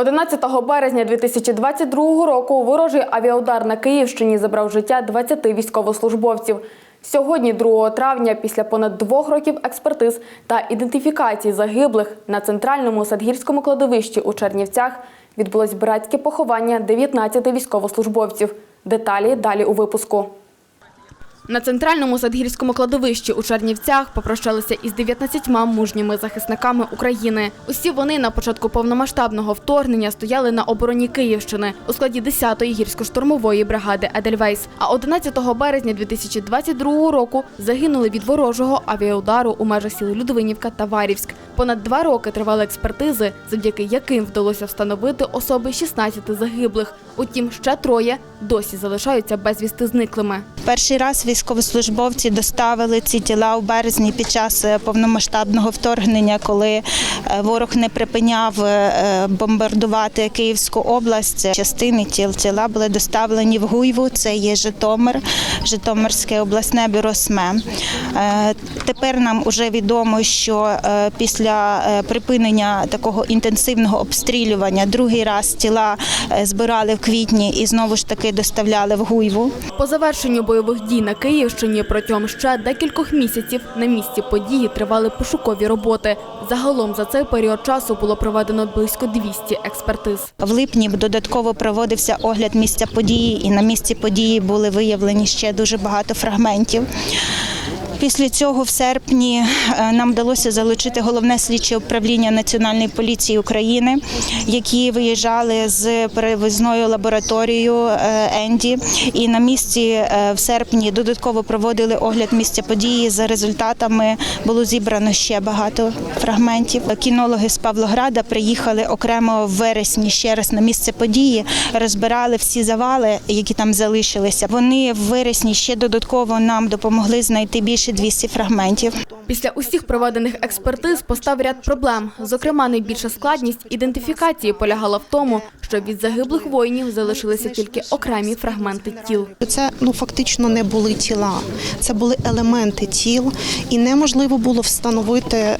11 березня 2022 року ворожий авіаудар на Київщині забрав життя 20 військовослужбовців. Сьогодні, 2 травня, після понад двох років експертиз та ідентифікації загиблих на центральному садгірському кладовищі у Чернівцях відбулось братське поховання 19 військовослужбовців. Деталі далі у випуску. На центральному садгірському кладовищі у Чернівцях попрощалися із 19 мужніми захисниками України. Усі вони на початку повномасштабного вторгнення стояли на обороні Київщини у складі 10-ї гірсько-штурмової бригади Едельвейс. А 11 березня 2022 року загинули від ворожого авіаудару у межах сіл Людвинівка та Варівськ. Понад два роки тривали експертизи, завдяки яким вдалося встановити особи 16 загиблих. Утім, ще троє досі залишаються безвісти зниклими. Перший раз військовослужбовці доставили ці тіла у березні під час е, повномасштабного вторгнення, коли е, ворог не припиняв е, бомбардувати Київську область. Частини тіл тіла були доставлені в Гуйву. Це є Житомир, Житомирське обласне бюро СМЕ. Тепер нам вже відомо, що після припинення такого інтенсивного обстрілювання другий раз тіла збирали в квітні і знову ж таки доставляли в Гуйву. По завершенню бойових дій на Київщині протягом ще декількох місяців на місці події тривали пошукові роботи. Загалом за цей період часу було проведено близько 200 експертиз. В липні додатково проводився огляд місця події, і на місці події були виявлені ще дуже багато фрагментів. Після цього в серпні е, нам вдалося залучити головне слідче управління Національної поліції України, які виїжджали з перевізною лабораторією е, Енді. І на місці е, в серпні додатково проводили огляд місця події. За результатами було зібрано ще багато фрагментів. Кінологи з Павлограда приїхали окремо в вересні ще раз на місце події, розбирали всі завали, які там залишилися. Вони в вересні ще додатково нам допомогли знайти більше 200 фрагментів. Після усіх проведених експертиз постав ряд проблем. Зокрема, найбільша складність ідентифікації полягала в тому, що від загиблих воїнів залишилися тільки окремі фрагменти тіл. Це ну фактично не були тіла, це були елементи тіл, і неможливо було встановити е,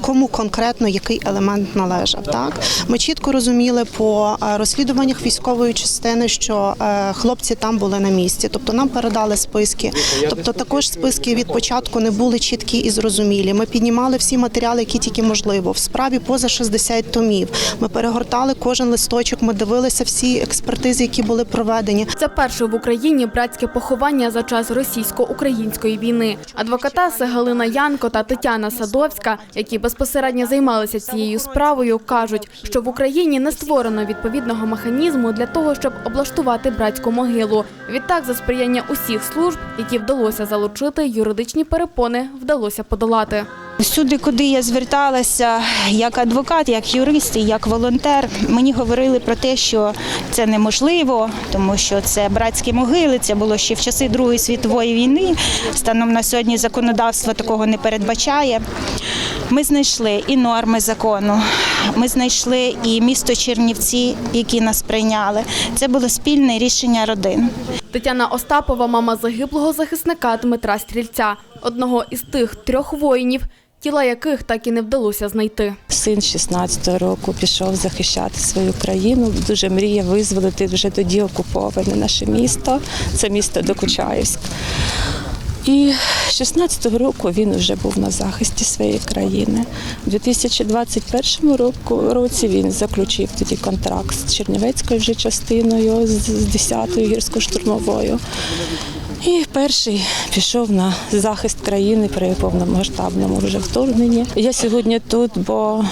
кому конкретно який елемент належав. Так ми чітко розуміли по е, розслідуваннях військової частини, що е, хлопці там були на місці, тобто нам передали списки. Тобто також списки від початку не були чіткі і зрозумілі. Ми піднімали всі матеріали, які тільки можливо. В справі поза 60 томів. Ми перегортали кожен листочок. Ми дивилися всі експертизи, які були проведені. Це перше в Україні братське поховання за час російсько-української війни. Адвокатаси Галина Янко та Тетяна Садовська, які безпосередньо займалися цією справою, кажуть, що в Україні не створено відповідного механізму для того, щоб облаштувати братську могилу. Відтак, за сприяння усіх служб, які вдалося залучити, юридичні перепони вдалося подолати. Всюди, куди я зверталася, як адвокат, як юрист і як волонтер, мені говорили про те, що це неможливо, тому що це братські могили. Це було ще в часи Другої світової війни. Станом на сьогодні законодавство такого не передбачає. Ми знайшли і норми закону. Ми знайшли і місто Чернівці, які нас прийняли. Це було спільне рішення родин. Тетяна Остапова, мама загиблого захисника Дмитра Стрільця, одного із тих трьох воїнів, тіла яких так і не вдалося знайти. Син 16 року пішов захищати свою країну. Дуже мріяв визволити вже тоді окуповане наше місто. Це місто Докучаївськ. І 16-го року він вже був на захисті своєї країни. У 2021 року, році він заключив тоді контракт з Чернівецькою вже частиною, з 10-ю гірсько-штурмовою. І перший пішов на захист країни при повномасштабному вже вторгненні. Я сьогодні тут, бо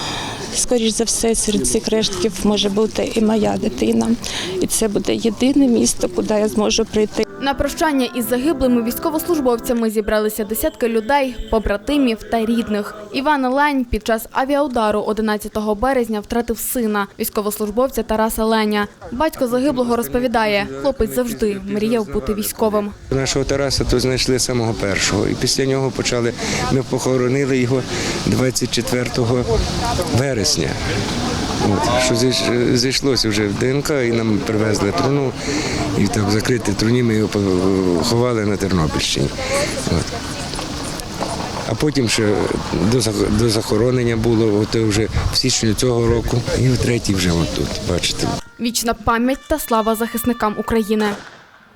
скоріш за все серед цих рештків може бути і моя дитина. І це буде єдине місто, куди я зможу прийти. На прощання із загиблими військовослужбовцями зібралися десятки людей, побратимів та рідних. Іван Лень під час авіаудару 11 березня втратив сина, військовослужбовця Тараса Леня. Батько загиблого розповідає, хлопець завжди мріяв бути військовим. Нашого Тараса то знайшли самого першого. І після нього почали. Ми похоронили його 24 вересня. От, що зійш- зійшлося вже в ДНК, і нам привезли труну, і так в закритій труні ми його поховали на Тернопільщині. От. а потім ще до захоронення було, от вже в січні цього року, і в третій вже отут, бачите. Вічна пам'ять та слава захисникам України.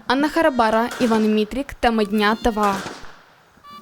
Анна Харабара, Іван Мітрік, тема дня ТВА.